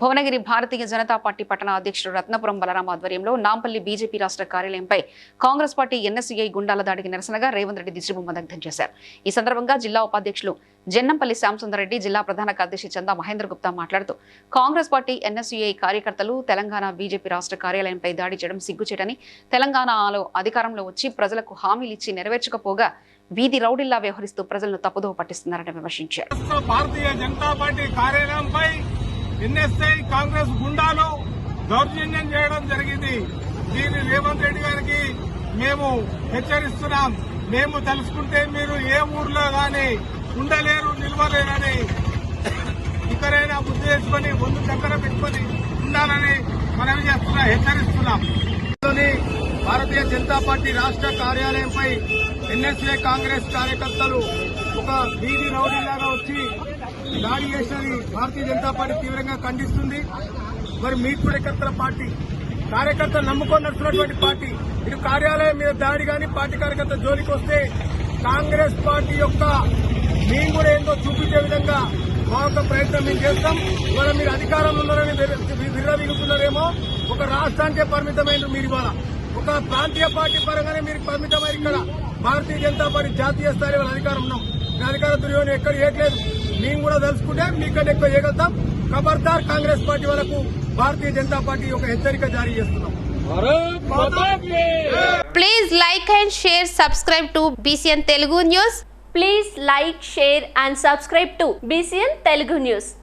భువనగిరి భారతీయ Janata party పట్టణ అధ్యక్షుడు రత్నపురం బలరాం ఆధ్వర్యంలో నాంపల్లి బీజేపీ రాష్ట్ర కార్యాలయంపై కాంగ్రెస్ పార్టీ ఎన్ఎస్సీఐ గుండాల దాడికి నిరసనగా రేవంత్ రెడ్డి దిశబొమ్మ దగ్ధం చేశారు. ఈ సందర్భంగా జిల్లా ఉపాధ్యక్షులు జన్నంపల్లి శ్యాంసుందరెడ్డి జిల్లా ప్రధాన కార్యదర్శి చందా మహేంద్ర గుప్తా మాట్లాడుతూ కాంగ్రెస్ పార్టీ ఎన్ఎస్యుఐ కార్యకర్తలు తెలంగాణ బీజేపీ రాష్ట్ర కార్యాలయంపై దాడి చేయడం సిగ్గుచేటని తెలంగాణలో అధికారంలో వచ్చి ప్రజలకు హామీలు ఇచ్చి నెరవేర్చకపోగా వీధి రౌడీల్లా వ్యవహరిస్తూ ప్రజలను తప్పుదోవ పట్టిస్తున్నారని విమర్శించారు. భారతీయ జనతా పార్టీ కార్యాలయంపై ఎన్ఎస్ఐ కాంగ్రెస్ గుండాలు దౌర్జన్యం చేయడం జరిగింది. దీన్ని రేవంత్ రెడ్డి గారికి మేము హెచ్చరిస్తున్నాం. మేము తెలుసుకుంటే మీరు ఏ ఊర్లో గాని ఉండలేరు నిలవలేరని ఇక్కడైనా బుద్ధి చేసుకుని ముందు దగ్గర పెట్టుకుని ఉండాలని మనవి చేస్తున్నా హెచ్చరిస్తున్నాం. భారతీయ జనతా పార్టీ రాష్ట్ర కార్యాలయంపై ఎన్ఎస్ఏ కాంగ్రెస్ కార్యకర్తలు ఒక వీధి రౌడీలాగా వచ్చి దాడి చేసినది భారతీయ జనతా పార్టీ తీవ్రంగా ఖండిస్తుంది. మరి మీకు కూడా పార్టీ కార్యకర్తలు నమ్ముకొని నడుస్తున్నటువంటి పార్టీ ఇటు కార్యాలయం మీద దాడి కానీ పార్టీ కార్యకర్త జోలికి వస్తే కాంగ్రెస్ పార్టీ యొక్క మేము కూడా ఏందో చూపించే విధంగా మా యొక్క ప్రయత్నం మేము చేస్తాం. ఇవాళ మీరు అధికారంలో ఉన్నారని విర్రవీగుతున్నారేమో. ఒక రాష్ట్రానికే పరిమితమైన మీరు ఇవాళ. ఒక ప్రాంతీయ పార్టీ పరంగానే మీరు పరిమితమైన ఇక్కడ భారతీయ జనతా పార్టీ జాతీయ స్థాయి వాళ్ళ అధికారం ఉన్నాం. జ్ఞానకాల దుర్యోగం ఎక్కడ చేయట్లేదు మేము కూడా తెలుసుకుంటే మీకంటే ఎక్కువ చేయగలుగుతాం ఖబర్దార్ కాంగ్రెస్ పార్టీ వరకు భారతీయ జనతా పార్టీ ఒక హెచ్చరిక జారీ చేస్తున్నాం. Please like and share subscribe to BCN Telugu news please like share and subscribe to BCN Telugu news